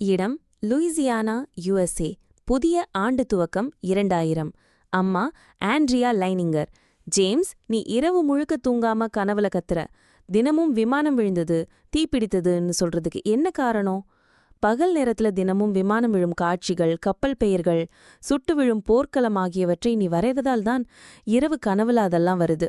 இடம் Louisiana USA. புதிய ஆண்டு துவக்கம் இரண்டாயிரம். அம்மா ஆண்ட்ரியா லைனிங்கர். ஜேம்ஸ் நீ இரவு முழுக்க தூங்காம கனவுல கத்துற. தினமும் விமானம் விழுந்தது தீப்பிடித்ததுன்னு சொல்றதுக்கு என்ன காரணம்? பகல் நேரத்துல தினமும் விமானம் விழும் காட்சிகள் கப்பல் பெயர்கள் சுட்டு விழும் போர்க்களம் ஆகியவற்றை நீ வரைவதால்தான் இரவு கனவுல அதெல்லாம் வருது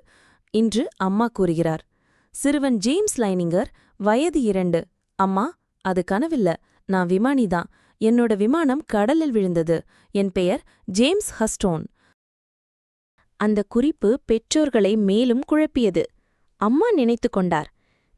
இன்று அம்மா கூறுகிறார். சிறுவன் ஜேம்ஸ் லைனிங்கர் வயது இரண்டு. அம்மா அது கனவில்ல. நான் விமானிதான் என்னோட விமானம் கடலில் விழுந்தது. என் பெயர் ஜேம்ஸ் ஹஸ்டோன். அந்த குறிப்பு பெற்றோர்களை மேலும் குழப்பியது. அம்மா நினைத்து கொண்டார்.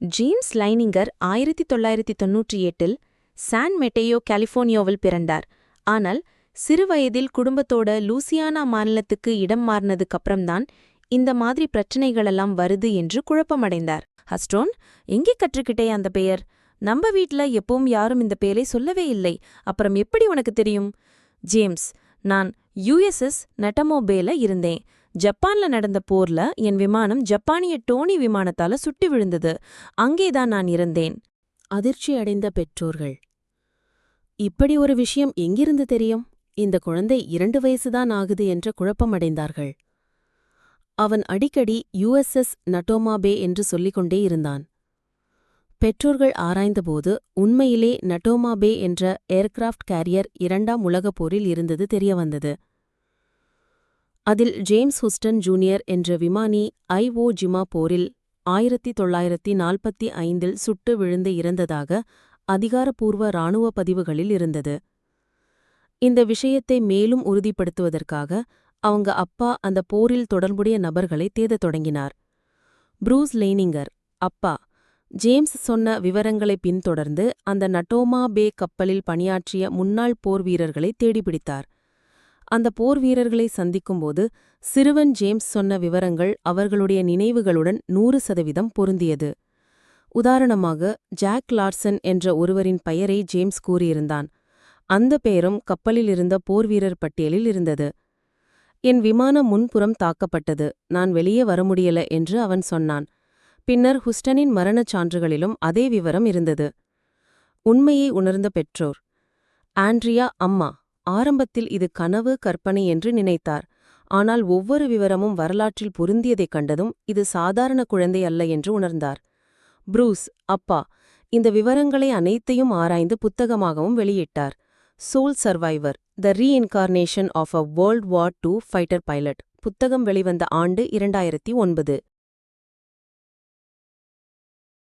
ஜேம்ஸ் லைனிங்கர் ஆயிரத்தி தொள்ளாயிரத்தி தொன்னூற்றி எட்டில் சான் மெட்டேயோ கலிஃபோர்னியாவில் பிறந்தார். ஆனால் சிறுவயதில் குடும்பத்தோட லூசியானா மாநிலத்துக்கு இடம் மாறினதுக்கப்புறம்தான் இந்த மாதிரி பிரச்சனைகளெல்லாம் வருது என்று குழப்பமடைந்தார். ஹஸ்டோன் எங்கே கற்றுக்கிட்டே அந்த பெயர்? நம்ம வீட்ல எப்பவும் யாரும் இந்த பேரை சொல்லவே இல்லை. அப்புறம் எப்படி உனக்கு தெரியும்? ஜேம்ஸ் நான் யுஎஸ்எஸ் நெட்டமோபேல இருந்தேன். ஜப்பான்ல நடந்த போர்ல என் விமானம் ஜப்பானிய டோனி விமானத்தால சுட்டி விழுந்தது. அங்கேதான் நான் இருந்தேன். அதிர்ச்சி அடைந்த பெற்றோர்கள். இப்படி ஒரு விஷயம் எங்கிருந்து தெரியும்? இந்த குழந்தை இரண்டு வயசுதான் ஆகுது என்ற குழப்பமடைந்தார்கள். அவன் அடிக்கடி யுஎஸ்எஸ் நட்டோமாபே என்று சொல்லிக் கொண்டே இருந்தான். பெற்றோர்கள் ஆராய்ந்தபோது உண்மையிலே நட்டோமாபே என்ற ஏர்கிராஃப்ட் கேரியர் இரண்டாம் உலகப் போரில் இருந்தது தெரியவந்தது. அதில் ஜேம்ஸ் ஹுஸ்டன் ஜூனியர் என்ற விமானி ஐஓ ஜிமா போரில் ஆயிரத்தி தொள்ளாயிரத்தி நாற்பத்தி ஐந்தில் சுட்டு விழுந்து இறந்ததாக அதிகாரப்பூர்வ இராணுவ பதிவுகளில் இருந்தது. இந்த விஷயத்தை மேலும் உறுதிப்படுத்துவதற்காக அவங்க அப்பா அந்த போரில் தொடர்புடைய நபர்களை தேடத் தொடங்கினார். ப்ரூஸ் லேனிங்கர் அப்பா ஜேம்ஸ் சொன்ன விவரங்களை பின்தொடர்ந்து அந்த நட்டோமா பே கப்பலில் பணியாற்றிய முன்னாள் போர் வீரர்களை தேடிப்பிடித்தார் அந்த போர் வீரர்களை சந்திக்கும்போது சிறுவன் ஜேம்ஸ் சொன்ன விவரங்கள் அவர்களுடைய நினைவுகளுடன் நூறு சதவீதம் பொருந்தியது. உதாரணமாக ஜாக் லார்சன் என்ற ஒருவரின் பெயரை ஜேம்ஸ் கூறியிருந்தான். அந்த பெயரும் கப்பலில் இருந்த போர்வீரர் பட்டியலில் இருந்தது. என் விமானம் முன்புறம் தாக்கப்பட்டது. நான் வெளியே வர முடியல என்று அவன் சொன்னான். பின்னர் ஹுஸ்டனின் மரணச் சான்றுகளிலும் அதே விவரம் இருந்தது. உண்மையை உணர்ந்த பெற்றோர். ஆண்ட்ரியா அம்மா ஆரம்பத்தில் இது கனவு கற்பனை என்று நினைத்தார். ஆனால் ஒவ்வொரு விவரமும் வரலாற்றில் பொருந்தியதைக் கண்டதும் இது சாதாரண குழந்தை அல்ல என்று உணர்ந்தார். ப்ரூஸ் அப்பா இந்த விவரங்களை அனைத்தையும் ஆராய்ந்து புத்தகமாகவும் வெளியிட்டார். Soul survivor the reincarnation of a world war two fighter pilot புத்தகம் வெளிவந்த ஆண்டு இரண்டாயிரத்தி ஒன்பது.